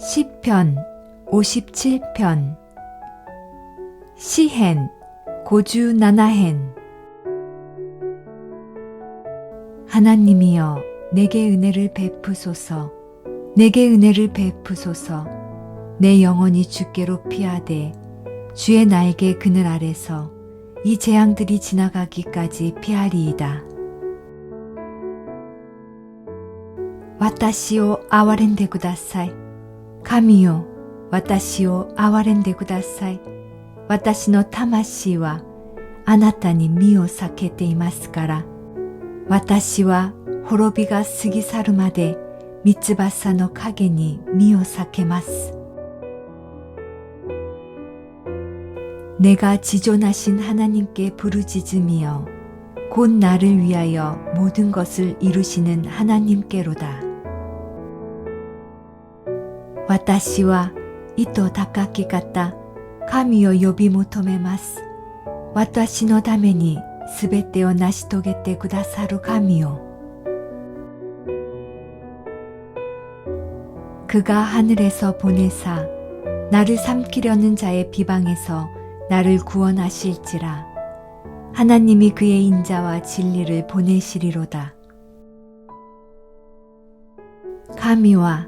시편 57편. 시헨 고주 나나헨. 하나님이여 내게 은혜를 베푸소서. 내게 은혜를 베푸소서. 내 영혼이 주께로 피하되 주의 날개 그늘 아래서 이 재앙들이 지나가기까지 피하리이다. 와타시오 아와렌데 구다사이. 神よ、私を憐れんでください。私の魂はあなたに身を避けていますから、私は滅びが過ぎ去るまで三つ葉の影に身を避けます。 내가 지존하신 하나님께 부르짖으며 곧 나를 위하여 모든 것을 이루시는 하나님께로다. 私は糸高き方、神を呼び求めます。私のためにすべてを成し遂げてくださる神よ。 그가 하늘에서 보내사 나를 삼키려는 자의 비방에서 나를 구원하실지라 하나님이 그의 인자와 진리를 보내시리로다. 神は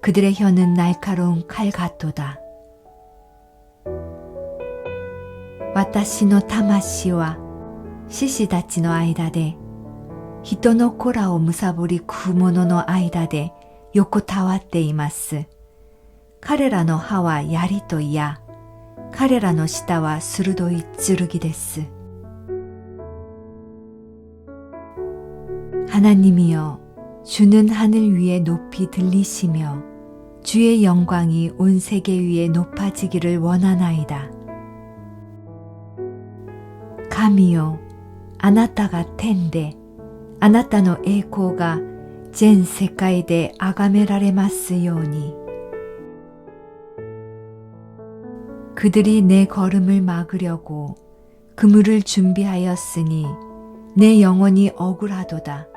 그들의 혀는 날카로운 칼 같도다 私の魂は獅子たちの間で人の子らを貪り食う者の間で横たわっています。彼らの歯は槍と矢、彼らの舌は鋭い剣です。 하나님이여, 주는 하늘 위에 높이 들리시며 주의 영광이 온 세계 위에 높아지기를 원하나이다. 가미요, 아나타가 텐데, 아나타의 에코가 전 세계에 아가메라레마스요니. 그들이 내 걸음을 막으려고 그물을 준비하였으니 내 영혼이 억울하도다.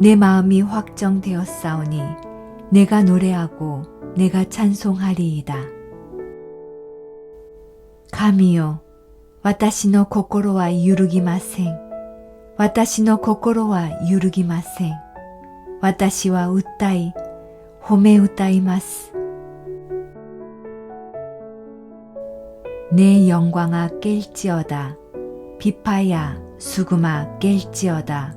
내 마음이 확정되었사오니, 내가 노래하고, 내가 찬송하리이다. 감이요, 私の心は揺るぎません。私の心は揺るぎません。私は歌い、褒め歌います。 내 영광아 깰지어다. 비파야 수금아 깰지어다.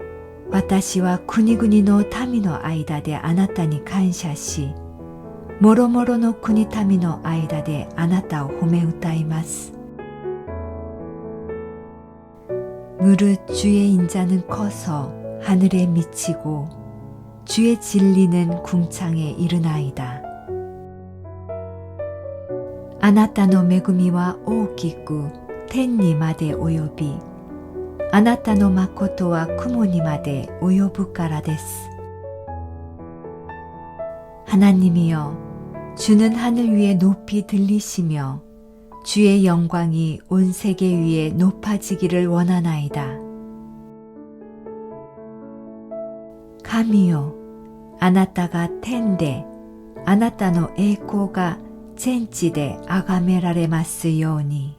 私は国々の民の間であなたに感謝し、もろもろの国民の間であなたを褒め歌います。 무릇 주의 인자는 커서 하늘에 미치고 주의 진리는 궁창에 이르나이다. あなたの恵みは大きく天にまで及び、 あなたの誠は雲にまで及ぶからです。 하나님이여, 주는 하늘 위에 높이 들리시며 주의 영광이 온 세계 위에 높아지기를 원하나이다.神よ、あなたが天で、あなたの栄光が全地で崇められますように。